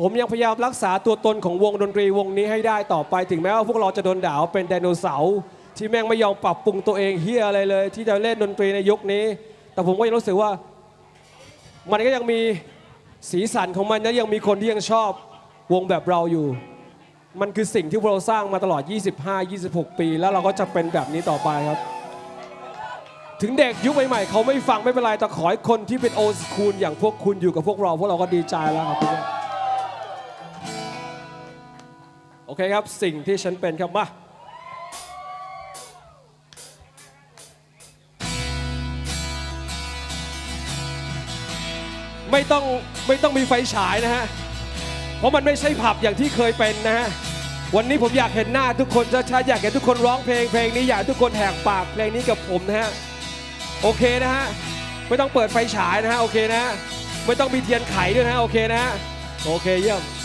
ผมยังพยายามรักษาตัวตนของวงดนตรีวงนี้ให้ได้ต่อไปถึงแม้ว่าพวกเราจะโดนด่าว่าเป็นไดโนเสาร์ที่แม่งไม่ยอมปรับปรุงตัวเองเฮียอะไรเลย ที่จะเล่นดนตรีในยุคนี้ แต่ผมก็ยังรู้สึกว่า มันก็ยังมีสีสันของมันนะยังมีคนที่ยังชอบวงแบบเราอยู่ มันคือสิ่งที่พวกเราสร้างมาตลอด 25-26 ปี แล้วเราก็จะเป็นแบบนี้ต่อไปครับ ถึงเด็กยุคใหม่ๆเขาไม่ฟังไม่เป็นไรแต่ขอให้คนที่เป็นโอ s คูลอย่างพวกคุณอยู่กับพวกเราพวกเราก็ดีใจแล้วครับทุกคน เคครับ สิ่งที่ฉันเป็นครับ มาไม่ต้องไม่ต้องมีไฟฉายนะฮะ เพราะมันไม่ใช่ผับอย่างที่เคยเป็นนะฮะ วันนี้ผมอยากเห็นหน้าทุกคนชัดๆอยากเห็นทุกคนร้องเพลงเพลงนี้อยากทุกคนแหกปากเพลงนี้กับผมนะฮะ โอเคนะฮะ ไม่ต้องเปิดไฟฉายนะฮะ โอเคนะฮะ ไม่ต้องมีเทียนไขด้วยนะฮะ โอเคนะฮะ โอเคเยี่ยม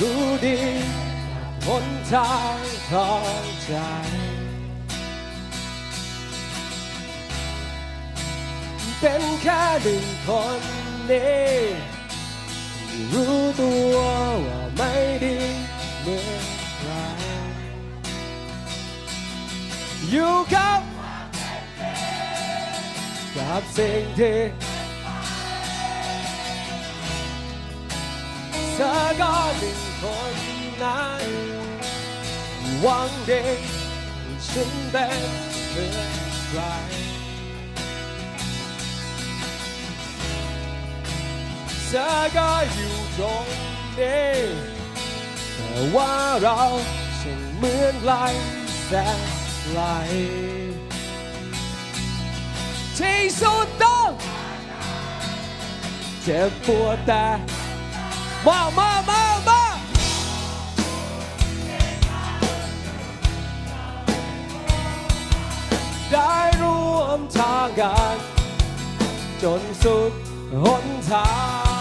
รู้ดีหนทางของใจ เป็นแค่หนึ่งคนนี้รู้ตัวว่าไม่ดีเหมือนใครอยู่กับกับสิ่งที่ เธอก็หนึ่งคนนั้นหวังดีฉันเป็นเหมือ มามามามาได้ร่วมทางกัน จนสุดหนทาง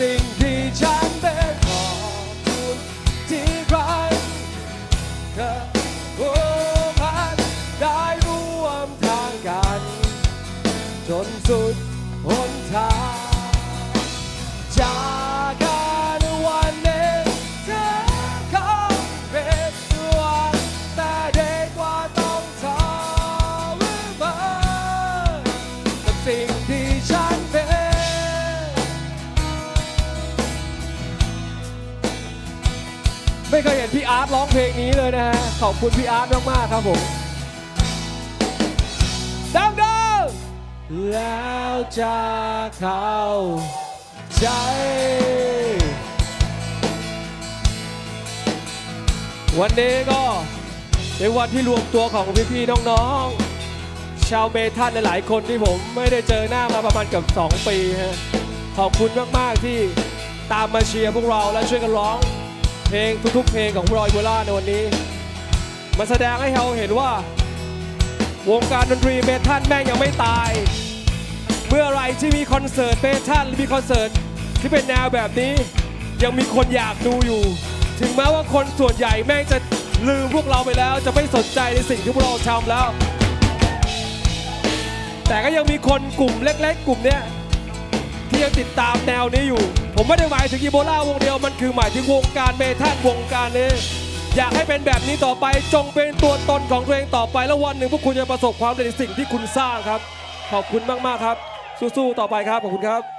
สิ่งที่ฉันเป็นขอบคุณที่รักเธอผู้พันได้ร่วมทางกัน จนสุดหนทาง ไม่เคยเห็นพี่อาร์ตร้องเพลงนี้เลยนะฮะ ขอบคุณพี่อาร์ตมากๆครับผมดังๆแล้วจะเข้าใจวันนี้ก็เป็นวันที่รวมตัวของพี่ๆน้องๆ ชาวเมทัลหลายๆคนที่ผมไม่ได้เจอหน้ามาประมาณเกือบ2 ปีฮะขอบคุณมากๆที่ตามมาเชียร์พวกเราและช่วยกันร้อง เพลงทุกๆ เพลงของราไอโบล่าในวันนี้มันแสดงให้เราเห็นว่า วงการดนตรีเมทัลแม่งยังไม่ตาย เมื่อไรที่มีคอนเสิร์ตเมทัลหรือมีคอนเสิร์ตที่เป็นแนวแบบนี้ ยังมีคนอยากดูอยู่ ถึงแม้ว่าคนส่วนใหญ่แม่งจะลืมพวกเราไปแล้ว จะไม่สนใจในสิ่งที่พวกเราทำแล้ว แต่ก็ยังมีคนกลุ่มเล็ก ๆ กลุ่มเนี้ยที่ยังติดตามแนวนี้อยู่ ผมไม่ได้หมายถึงอีโบลาวงเดียวมันคือหมายถึงวงการเมทัลวงการนี้ อยากให้เป็นแบบนี้ต่อไปจงเป็นตัวตนของตัวเองต่อไปแล้ววันหนึ่งพวกคุณจะประสบความสำเร็จในสิ่งที่คุณสร้างครับ ขอบคุณมากๆครับ สู้ๆต่อไปครับขอบคุณครับ